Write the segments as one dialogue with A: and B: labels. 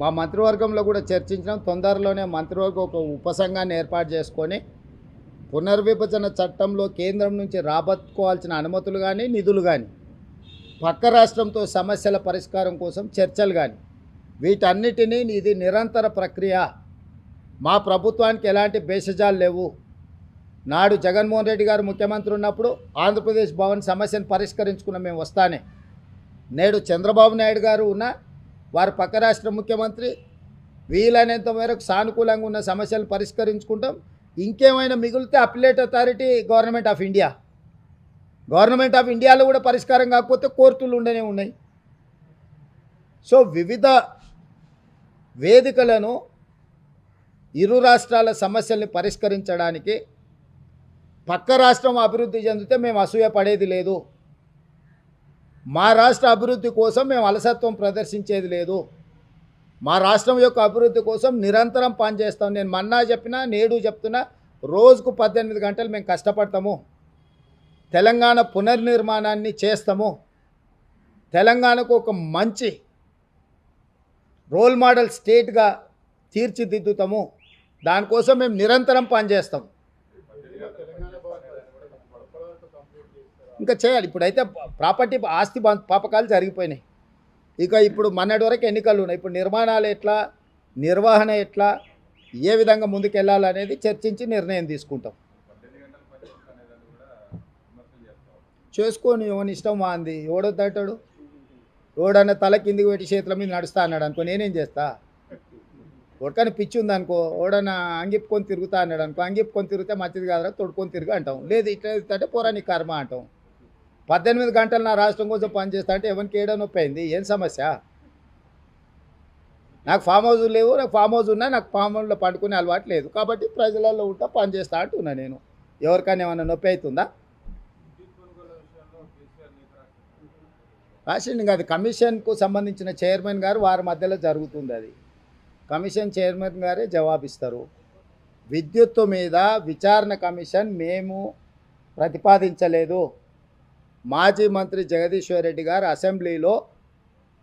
A: మా మంత్రివర్గంలో కూడా చర్చించినాం. తొందరలోనే మంత్రివర్గం ఒక ఉపసంఘాన్ని ఏర్పాటు చేసుకొని పునర్విభజన చట్టంలో కేంద్రం నుంచి రాబట్టుకోవాల్సిన అనుమతులు కానీ నిధులు కానీ పక్క రాష్ట్రంతో సమస్యల పరిష్కారం కోసం చర్చలు కానీ వీటన్నిటినీ ఇది నిరంతర ప్రక్రియ. మా ప్రభుత్వానికి ఎలాంటి భేషజాలు లేవు. నాడు జగన్మోహన్ రెడ్డి గారు ముఖ్యమంత్రి ఉన్నప్పుడు ఆంధ్రప్రదేశ్ భవన్ సమస్యను పరిష్కరించుకున్న మేము వస్తానే. నేడు చంద్రబాబు నాయుడు గారు ఉన్న వారు పక్క రాష్ట్ర ముఖ్యమంత్రి వీలైనంత మేరకు సానుకూలంగా ఉన్న సమస్యలు పరిష్కరించుకుంటాం. ఇంకేమైనా మిగిలితే appellate authority government of India. Government of ఇండియాలో కూడా పరిష్కారం కాకపోతే కోర్టులు ఉండనే ఉన్నాయి. సో వివిధ వేదికలను ఇరు రాష్ట్రాల సమస్యల్ని పరిష్కరించడానికి పక్క రాష్ట్రం అభివృద్ధి చెందితే మేము అసూయ పడేది లేదు. మా రాష్ట్ర అభివృద్ధి కోసం మేము అలసత్వం ప్రదర్శించేది లేదు. మా రాష్ట్రం యొక్క అభివృద్ధి కోసం నిరంతరం పనిచేస్తాం. నేను మన్నా చెప్పినా నేడు చెప్తున్నా రోజుకు పద్దెనిమిది గంటలు మేము కష్టపడతాము. తెలంగాణ పునర్నిర్మాణాన్ని చేస్తాము. తెలంగాణకు ఒక మంచి రోల్ మోడల్ స్టేట్గా తీర్చిదిద్దుతాము. దానికోసం మేము నిరంతరం పనిచేస్తాం. ఇంకా చేయాలి. ఇప్పుడైతే ప్రాపర్టీ ఆస్తి పాపకాలు జరిగిపోయినాయి. ఇక ఇప్పుడు మొన్నటి వరకు ఎన్నికలు ఉన్నాయి. ఇప్పుడు నిర్మాణాలు ఎట్లా నిర్వహణ ఎట్లా ఏ విధంగా ముందుకెళ్ళాలనేది చర్చించి నిర్ణయం తీసుకుంటాం. చేసుకొని ఎవని ఇష్టం మాంది ఎవడొద్దంటాడు ఎవడన్నా తల కిందికి పెట్టి చేతుల మీద నడుస్తా అన్నాడు అనుకో నేనేం చేస్తా? ఒడకని పిచ్చి ఉందనుకో ఓడన అంగిప్పుకొని తిరుగుతా అన్నాడు అనుకో అంగిప్పుకొని తిరిగితే మంచిది కాదురా తొడుకొని తిరుగు అంటాం. లేదు ఇట్లా అంటే పోరా కర్మ అంటాం. పద్దెనిమిది గంటలు నా రాష్ట్రం కోసం పనిచేస్తా అంటే ఎవరికి ఏడో నొప్పి అయింది? ఏం సమస్య? నాకు ఫామ్ హౌస్ లేవు నాకు ఫామ్ హౌస్ ఉన్నా నాకు ఫామ్ హౌస్లో పండుకునే అలవాటు లేదు. కాబట్టి ప్రజలలో ఉంటా పనిచేస్తా అంటున్నా నేను. ఎవరికైనా ఏమైనా నొప్పి అవుతుందా? రాసిండి కాదు. కమిషన్కు సంబంధించిన చైర్మన్ గారు వారి మధ్యలో జరుగుతుంది అది. కమిషన్ చైర్మన్ గారే జవాబిస్తారు. విద్యుత్తు మీద విచారణ కమిషన్ మేము ప్రతిపాదించలేదు. మాజీ మంత్రి జగదీశ్వర్ రెడ్డి గారు అసెంబ్లీలో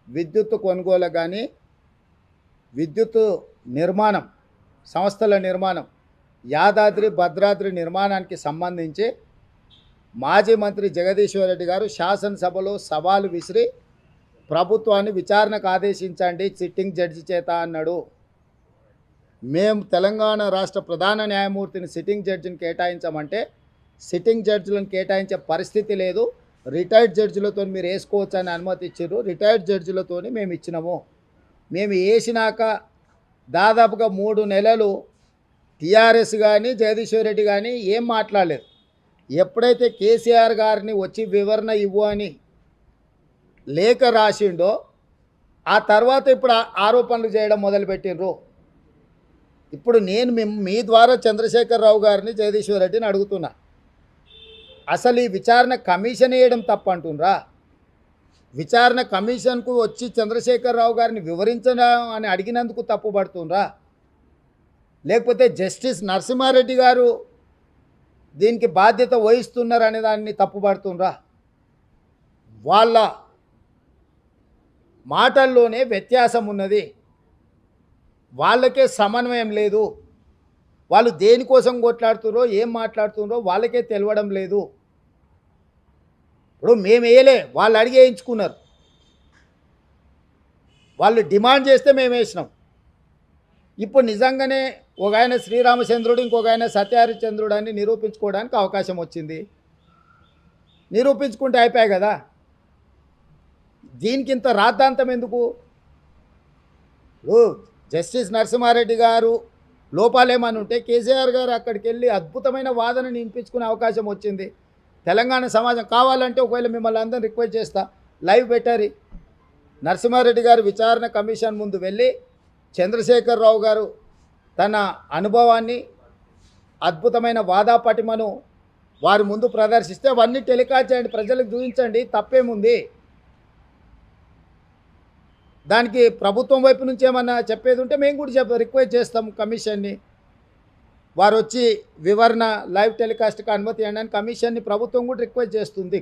A: విద్యుత్ కొనుగోలు కానీ విద్యుత్ నిర్మాణం సంస్థల నిర్మాణం యాదాద్రి భద్రాద్రి నిర్మాణానికి సంబంధించి మాజీ మంత్రి జగదీశ్వర్ రెడ్డి గారు శాసనసభలో సవాలు విసిరి ప్రభుత్వాన్ని విచారణకు ఆదేశించండి సిట్టింగ్ జడ్జి చేత అన్నాడు. మేము తెలంగాణ రాష్ట్ర ప్రధాన న్యాయమూర్తిని సిట్టింగ్ జడ్జిని కేటాయించమంటే సిట్టింగ్ జడ్జిలను కేటాయించే పరిస్థితి లేదు. రిటైర్డ్ జడ్జిలతో మీరు వేసుకోవచ్చు అని అనుమతి ఇచ్చారు రిటైర్డ్ జడ్జిలతో మేము ఇచ్చినాము. మేము వేసినాక దాదాపుగా మూడు నెలలు టీఆర్ఎస్ కానీ జగదీశ్వర్ రెడ్డి కానీ ఏం మాట్లాడలేదు. ఎప్పుడైతే కేసీఆర్ గారిని వచ్చి వివరణ ఇవ్వు అని లేఖ రాసిండో ఆ తర్వాత ఇప్పుడు ఆరోపణలు చేయడం మొదలుపెట్టిండ్రు ఇప్పుడు నేను మీ- మీ ద్వారా చంద్రశేఖరరావు గారిని జగదీశ్వర్ రెడ్డిని అడుగుతున్నా. అసలు ఈ విచారణ కమిషన్ వేయడం తప్పు అంటుండ్రా? విచారణ కమిషన్కు వచ్చి చంద్రశేఖరరావు గారిని వివరించడం అని అడిగినందుకు తప్పుపడుతుండ్రా లేకపోతే జస్టిస్ నరసింహారెడ్డి గారు దీనికి బాధ్యత వహిస్తున్నారు అనే దాన్ని తప్పుపడుతుండ్రా వాళ్ళ మాటల్లోనే వ్యత్యాసం ఉన్నది వాళ్ళకే సమన్వయం లేదు. వాళ్ళు దేనికోసం కొట్లాడుతున్నారో ఏం మాట్లాడుతున్నారో వాళ్ళకే తెలవడం లేదు. ఇప్పుడు మేము వేయలే వాళ్ళు అడిగేయించుకున్నారు వాళ్ళు డిమాండ్ చేస్తే మేము వేసినాం. ఇప్పుడు నిజంగానే ఒక ఆయన శ్రీరామచంద్రుడు ఇంకొక ఆయన సత్యహరిచంద్రుడు అని నిరూపించుకోవడానికి అవకాశం వచ్చింది. నిరూపించుకుంటే అయిపోయాయి కదా. దీనికి ఇంత రాద్ధాంతం ఎందుకు? జస్టిస్ నరసింహారెడ్డి గారు లోపాలేమని ఉంటే కేసీఆర్ గారు అక్కడికి వెళ్ళి అద్భుతమైన వాదనని నింపించుకునే అవకాశం వచ్చింది. తెలంగాణ సమాజం కావాలంటే ఒకవేళ మిమ్మల్ని అందరిని రిక్వెస్ట్ చేస్తా. లైవ్ పెట్టారు. నరసింహారెడ్డి గారు విచారణ కమిషన్ ముందు వెళ్ళి చంద్రశేఖరరావు గారు తన అనుభవాన్ని అద్భుతమైన వాదాపటిమను వారి ముందు ప్రదర్శిస్తే అవన్నీ టెలికాస్ట్ చేయండి ప్రజలకు చూపించండి తప్పేముంది? దానికి ప్రభుత్వం వైపు నుంచి ఏమన్నా చెప్పేది ఉంటే మేము కూడా చెప్ రిక్వెస్ట్ చేస్తాం కమిషన్ని. వారు వచ్చి వివరణ లైవ్ టెలికాస్ట్కి అనుమతి ఇవ్వడానికి కమిషన్ని ప్రభుత్వం కూడా రిక్వెస్ట్ చేస్తుంది.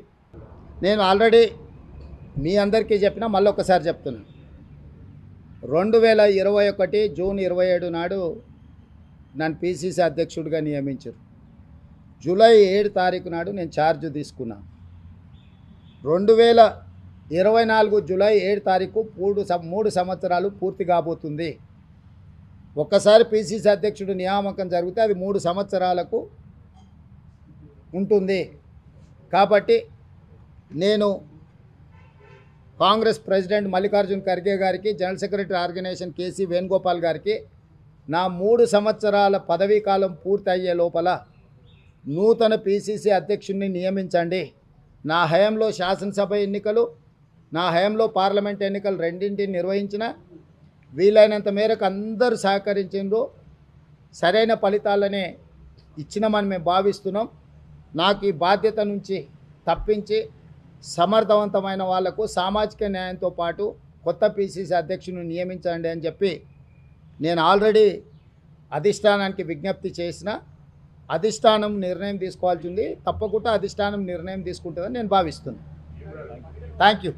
A: నేను ఆల్రెడీ మీ అందరికీ చెప్పినా మళ్ళీ ఒకసారి చెప్తున్నాను. రెండు వేల ఇరవై ఒకటి జూన్ ఇరవై ఏడు నాడు నన్ను పిసిసి అధ్యక్షుడిగా నియమించారు. జూలై ఏడు తారీఖు నాడు నేను ఛార్జ్ తీసుకున్నాను. రెండు వేల ఇరవై నాలుగు జూలై ఏడు తారీఖు మూడు మూడు సంవత్సరాలు పూర్తి కాబోతుంది. ఒక్కసారి పిసిసి అధ్యక్షుడు నియామకం జరిగితే అది మూడు సంవత్సరాలకు ఉంటుంది. కాబట్టి నేను కాంగ్రెస్ ప్రెసిడెంట్ మల్లికార్జున్ ఖర్గే గారికి general secretary organization KC Venugopal గారికి నా మూడు సంవత్సరాల పదవీ కాలం పూర్తి అయ్యే లోపల నూతన పిసిసి అధ్యక్షుడిని నియమించండి. నా హయంలో శాసనసభ ఎన్నికలు నా హయాంలో పార్లమెంట్ ఎన్నికలు రెండింటిని నిర్వహించిన వీలైనంత మేరకు అందరూ సహకరించిండ్రు. సరైన ఫలితాలనే ఇచ్చినామని మేము భావిస్తున్నాం. నాకు ఈ బాధ్యత నుంచి తప్పించి సమర్థవంతమైన వాళ్ళకు సామాజిక న్యాయంతో పాటు కొత్త పిసిసి అధ్యక్షుని నియమించండి అని చెప్పి నేను ఆల్రెడీ అధిష్టానానికి విజ్ఞప్తి చేసిన అధిష్టానం నిర్ణయం తీసుకోవాల్సి ఉంది. తప్పకుండా అధిష్టానం నిర్ణయం తీసుకుంటుందని నేను భావిస్తున్నాను. Thank you